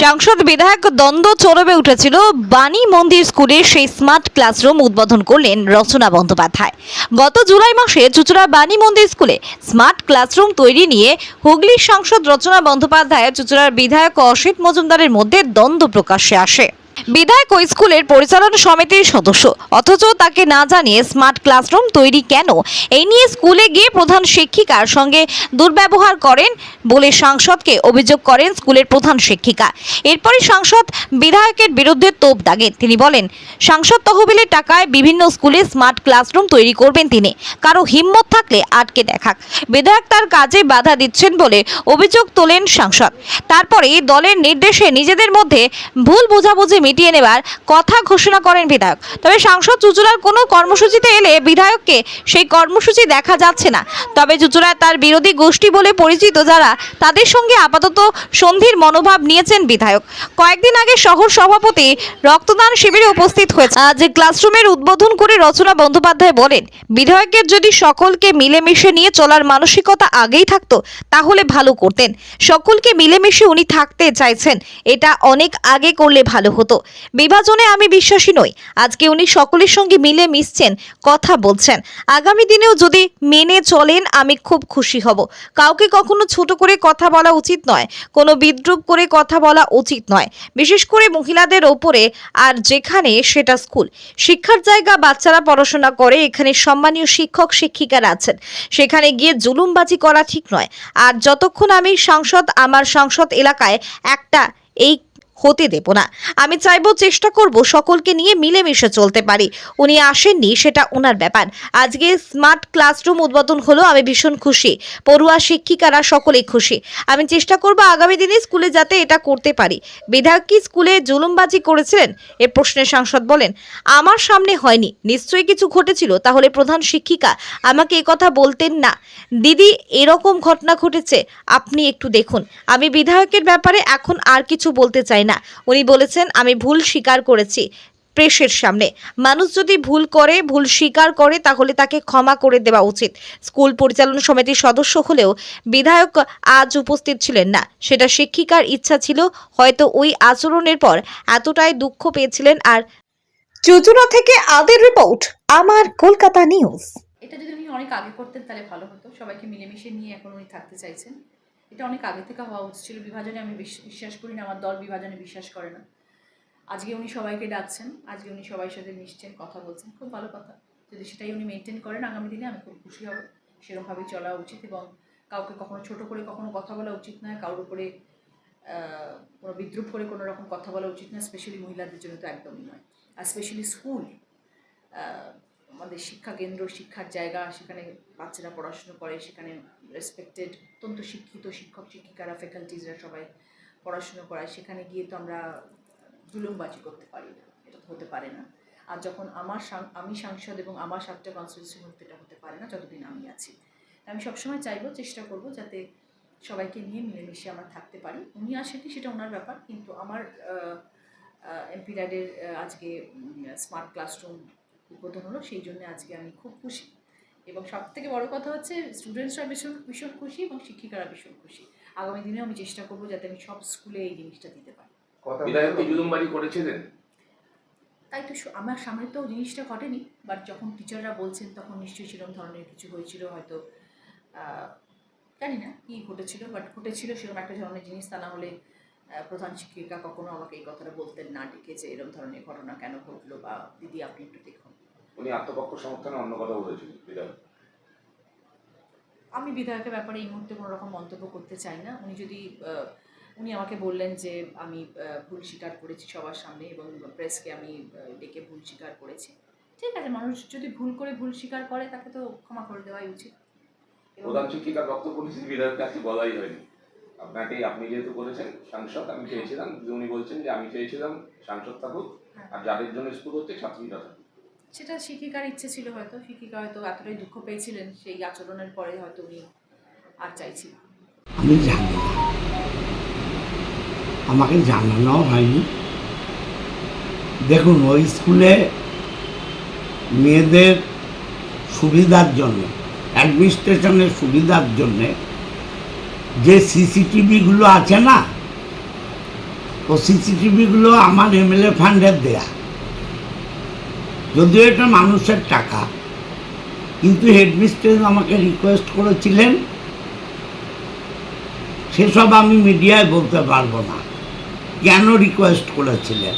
সাংসদ বিধায়ক দ্বন্দ্ব চরমে উঠেছিল। বাণী মন্দির স্কুলে সেই স্মার্ট ক্লাসরুম উদ্বোধন করলেন রচনা বন্দ্যোপাধ্যায়। গত জুলাই মাসে চুচুড়া বাণী মন্দির স্কুলে স্মার্ট ক্লাসরুম তৈরি নিয়ে হুগলির সাংসদ রচনা বন্দ্যোপাধ্যায় চুচুড়ার বিধায়ক অসিত মজুমদারের মধ্যে দ্বন্দ্ব প্রকাশ্যে আসে। বিধায়ক ওই স্কুলের পরিচালনা সমিতির সদস্য। অথচ তাকে না জানিয়ে স্মার্ট ক্লাসরুম তৈরি কেন? এই নিয়ে স্কুলে গিয়ে প্রধান শিক্ষিকার সঙ্গে দুর্ব্যবহার করেন বলে সাংসদকে অভিযোগ করেন স্কুলের প্রধান শিক্ষিকা। এরপরে সাংসদ বিধায়কের বিরুদ্ধে তোপ দাগেন তিনি বলেন, সাংসদ তহবিলের টাকায় বিভিন্ন স্কুলে স্মার্ট ক্লাসরুম তৈরি করবেন তিনি। কারও হিম্মত থাকলে আটকে দেখাক। বিধায়ক তার কাজে বাধা দিচ্ছেন বলে অভিযোগ তোলেন সাংসদ। তারপরে দলের নির্দেশে নিজেদের মধ্যে ভুল বোঝাবুঝি মিটিয়ে নেবার কথা ঘোষণা করেন বিধায়ক। তবে সাংসদ চুচুড়ার কোনো কর্মসূচিতে এলে বিধায়ককে সেই কর্মসূচি দেখা যাচ্ছে না। তবে চুচুড়ায় তার বিরোধী গোষ্ঠী বলে পরিচিত যারা, তাদের সঙ্গে আপাতত সন্ধির মনোভাব নিয়েছেন বিধায়ক। কয়েকদিন আগে শহর সভাপতি রক্তদান শিবিরে উপস্থিত হয়েছে। আজ ক্লাসরুমের উদ্বোধন করে রচনা বন্দ্যোপাধ্যায় বলেন, বিধায়কের যদি সকলকে মিলেমিশে নিয়ে চলার মানসিকতা আগেই থাকতো, তাহলে ভালো করতেন। সকলকে মিলেমিশে উনি থাকতে চাইছেন। এটা অনেক আগে করলে ভালো হতো। বিভাজনে আমি বিশ্বাসী নই। আজকে উনি সকলের সঙ্গে মিলে মিশছেন, কথা বলছেন। আগামী দিনেও যদি মেনে চলেন, আমি খুব খুশি হব। কাউকে কখনো ছোট করে কথা বলা উচিত নয়, কোনো বিদ্রুপ করে কথা বলা উচিত নয়। বিশেষ করে মহিলাদের ওপরে আর যেখানে সেটা স্কুল। শিক্ষার জায়গা, বাচ্চারা পড়াশোনা করে, এখানে সম্মানীয় শিক্ষক, শিক্ষিকারা আছেন। সেখানে গিয়ে জুলুমবাজি করা ঠিক নয়। আর যতক্ষণ আমি সাংসদ, আমার সাংসদ এলাকায় একটা এই হতে দেব না। আমি চাইব চেষ্টা করব সকলকে নিয়ে মিলেমিশে চলতে পারি। উনি আসেননি, সেটা ওনার ব্যাপার। আজকে স্মার্ট ক্লাসরুম উদ্বোধন হলো, আমি ভীষণ খুশি। পড়ুয়া শিক্ষিকারা সকলেই খুশি। আমি চেষ্টা করব আগামী দিনে স্কুলে যাতে এটা করতে পারি। বিধায়ক কি স্কুলে জুলুমবাজি করেছিলেন? এ প্রশ্নে সাংসদ বলেন, আমার সামনে হয়নি। নিশ্চয়ই কিছু ঘটেছিল। তাহলে প্রধান শিক্ষিকা আমাকে কথা বলতেন না। দিদি, এরকম ঘটনা ঘটেছে। আপনি একটু দেখুন। আমি বিধায়কের ব্যাপারে এখন আর কিছু বলতে চাই না। উনি বলেছেন আমি ভুল স্বীকার করেছি প্রেসের সামনে। মানুষ যদি ভুল করে ভুল স্বীকার করে তাহলে তাকে ক্ষমা করে দেওয়া উচিত। স্কুল পরিচালনা সমিতির সদস্য হলেও বিধায়ক আজ উপস্থিত ছিলেন না। সেটা শিক্ষিকার ইচ্ছা ছিল হয়তো ওই আচরণের পর এতটাই দুঃখ পেয়েছিলেন আর চুচুড়া থেকে আদের রিপোর্ট আমার কলকাতা নিউজ। এটা যদি উনি অনেক আগে করতেন তাহলে ভালো হতো। সবাইকে মিলেমিশে নিয়ে এখন উনি থাকতে চাইছেন। এটা অনেক আগে থেকে হওয়া উচিত ছিল। বিভাজনে আমি বিশ- বিশ্বাস করি না, আমার দল বিভাজনে বিশ্বাস করে না। আজকে উনি সবাইকে ডাকছেন, আজকে উনি সবার সাথে মিশছেন, কথা বলছেন, খুব ভালো কথা। যদি সেটাই উনি মেনটেন করেন, আগামী দিনে আমি খুব খুশি হব। সেরকমভাবেই চলা উচিত এবং কাউকে কখনো ছোট করে কখনো কথা বলা উচিত নয়, কারোর উপরে কোনো বিদ্রুপ করে কোনো রকম কথা বলা উচিত নয় স্পেশালি মহিলাদের জন্য তো একদমই নয়। আর স্পেশালি স্কুল আমাদের শিক্ষা কেন্দ্র, শিক্ষার জায়গা, সেখানে বাচ্চারা পড়াশুনো করে, সেখানে রেসপেক্টেড অত্যন্ত শিক্ষিত শিক্ষক, শিক্ষিকারা ফ্যাকাল্টিজরা সবাই পড়াশুনো করায়। সেখানে গিয়ে তো আমরা জুলুমবাজি করতে পারি না, এটা তো হতে পারে না। আর যখন আমার আমি সাংসদ এবং আমার সাতটা কনস্টিটিউশন এটা হতে পারে না যতদিন আমি আছি। আমি সবসময় চাইব, চেষ্টা করব যাতে সবাইকে নিয়ে মিলেমিশে আমরা থাকতে পারি। উনি আসেনি সেটা ওনার ব্যাপার, কিন্তু আমার এমপি আজকে স্মার্ট ক্লাসরুম উদ্বোধন হলো সেই জন্য আজকে আমি খুব খুশি। এবং সব থেকে বড় কথা হচ্ছে স্টুডেন্টসরা ভীষণ ভীষণ খুশি এবং শিক্ষিকারা ভীষণ খুশি। আগামী দিনে আমি চেষ্টা করব যাতে আমি সব স্কুলে এই জিনিসটা দিতে পারি। করেছিলেন? তাই তো আমার সামনে তো জিনিসটা ঘটেনি বাট যখন টিচাররা বলছেন তখন নিশ্চয়ই সেরকম ধরনের কিছু হয়েছিল হয়তো আহ, জানি না কী ঘটেছিল বাট ঘটেছিল সেরকম একটা ধরনের জিনিস তা না হলে প্রধান শিক্ষিকা কখনো আমাকে এই কথাটা বলতেন না ডেকে যে এরকম ধরনের ঘটনা কেন ঘটলো বা দিদি আপনি একটু দেখুন। উনি আত্মপক্ষ সমর্থনে অন্য কথা বলেছিলেন বিধায়ক। আমি বিধায়কের ব্যাপারে এই মুহূর্তে কোনো রকম মন্তব্য করতে চাই না। উনি যদি উনি আমাকে বললেন যে আমি ভুল স্বীকার করেছি সবার সামনে এবং প্রেসকে আমি ডেকে ভুল স্বীকার করেছি। ঠিক আছে মানুষ যদি ভুল করে ভুল স্বীকার করে তাকে তো ক্ষমা করে দেওয়াই উচিত। প্রধান শিক্ষিকার বক্তব্য নিশ্চিত বিধায়ককে আজকে বলাই হয়নি। আপনাকে আপনি যেহেতু বলেছেন সাংসদ আমি চেয়েছিলাম যে উনি বলছেন যে আমি চেয়েছিলাম সাংসদ থাকুক আর যাদের জন্য স্কুল হচ্ছে ছাত্রীরা থাকুক। সেটা শিক্ষিকার ইচ্ছে ছিল হয়তো। শিক্ষিকা হয়তো এতটাই দুঃখ পেয়েছিলেন, সেই আচরণের পরে হয়তো উনি আর চাইছিলেন আমি জানি আমাকে জানানো হয়নি। দেখুন, ওই স্কুলে মেয়েদের সুবিধার জন্য, অ্যাডমিনিস্ট্রেশনের সুবিধার জন্যে যে সিসিটিভিগুলো আছে না, ও সিসিটিভিগুলো আমার এমএলএ ফান্ডের দেয়া। যদিও এটা মানুষের টাকা, কিন্তু হেডমিস্ট্রেস আমাকে রিকোয়েস্ট করেছিলেন। সেসব আমি মিডিয়ায় বলতে পারব না। কেন রিকোয়েস্ট করেছিলেন?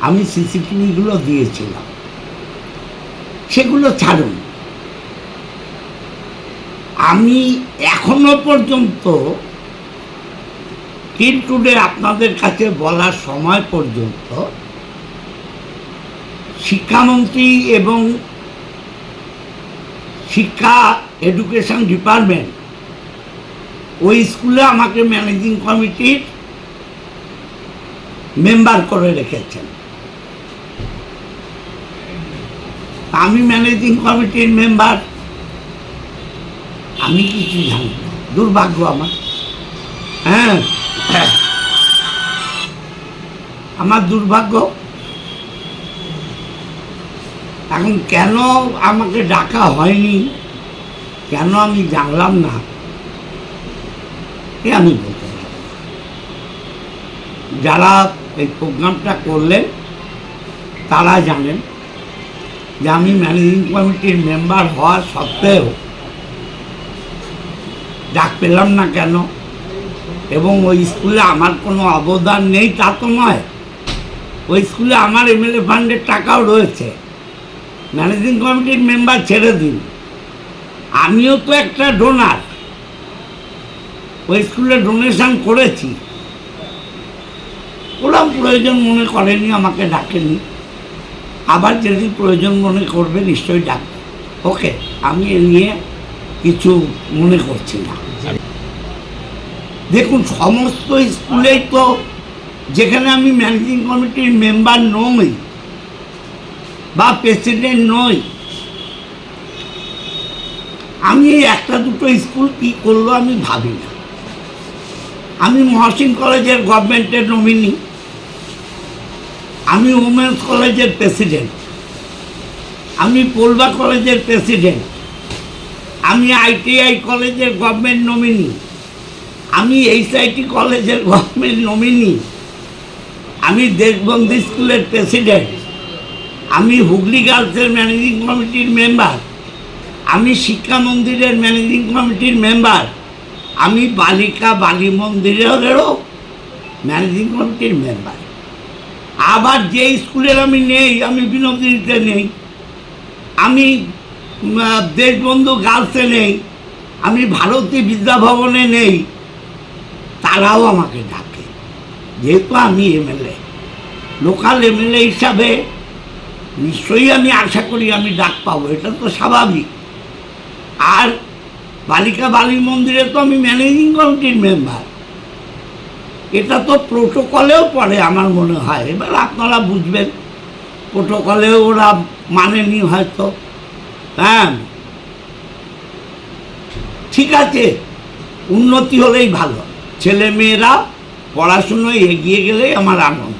আমি সিসিটিভিগুলো দিয়েছিলাম। সেগুলো ছাড়ুন। আমি এখনও পর্যন্ত টিল টুডে আপনাদের কাছে বলার সময় পর্যন্ত শিক্ষামন্ত্রী এবং শিক্ষা এডুকেশন ডিপার্টমেন্ট, ওই স্কুলে আমাকে ম্যানেজিং কমিটির মেম্বার করে রেখেছেন। আমি ম্যানেজিং কমিটির মেম্বার, আমি কিছু জানি দুর্ভাগ্য আমার। হ্যাঁ আমার দুর্ভাগ্য এখন কেন আমাকে ডাকা হয়নি? কেন আমি জানলাম না? এ আমি বলতে যারা এই প্রোগ্রামটা করলেন, তারা জানেন যে আমি ম্যানেজিং কমিটির মেম্বার হওয়া সত্ত্বেও ডাক পেলাম না কেন? এবং ওই স্কুলে আমার কোনো অবদান নেই তা তো নয়। ওই স্কুলে আমার এমএলএ ফান্ডের টাকাও রয়েছে। ম্যানেজিং কমিটির মেম্বার ছেড়ে দিন। আমিও তো একটা ডোনার ওই স্কুলে ডোনেশন করেছি। ওরা প্রয়োজন মনে করেনি, আমাকে ডাকেনি। আবার যদি প্রয়োজন মনে করবে নিশ্চয়ই ডাক। ওকে, আমি এ নিয়ে কিছু মনে করছি না। দেখুন, সমস্ত স্কুলেই তো যেখানে আমি ম্যানেজিং কমিটির মেম্বার নই বা প্রেসিডেন্ট নই। আমি এই একটা দুটো স্কুল কি করল আমি ভাবি না। আমি মহসিন কলেজের গভর্নমেন্টের নমিনি আমি ওমেন্স কলেজের প্রেসিডেন্ট আমি পোলবা কলেজের প্রেসিডেন্ট আমি আইটিআই কলেজের গভর্নমেন্ট নমিনি আমি এইচআইটি কলেজের গভর্নমেন্ট নমিনি আমি দেশবন্ধু স্কুলের প্রেসিডেন্ট আমি হুগলি গার্লসের ম্যানেজিং কমিটির মেম্বার। আমি শিক্ষা মন্দিরের ম্যানেজিং কমিটির মেম্বার। আমি বালিকা বালি মন্দিরেরও ম্যানেজিং কমিটির মেম্বার। আবার যে স্কুলের আমি নেই, আমি বিনোদিনীতে নেই। আমি দেশবন্ধু গার্লসে নেই। আমি ভারতী বিদ্যাভবনে নেই। তারাও আমাকে ডাকে। যেহেতু আমি এমএলএ। লোকাল এমএলএ হিসাবে নিশ্চয়ই আমি আশা করি আমি ডাক পাবো, এটা তো স্বাভাবিক। আর বালিকা বালি মন্দিরে তো আমি ম্যানেজিং কমিটির মেম্বার। এটা তো প্রোটোকলেও পড়ে আমার মনে হয়। এবার আপনারা বুঝবেন, প্রোটোকলেও ওরা মানেনি হয়তো। হ্যাঁ। ঠিক আছে, উন্নতি হলেই ভালো। ছেলে মেয়েরা পড়াশুনোয় এগিয়ে গেলেই আমার আনন্দ।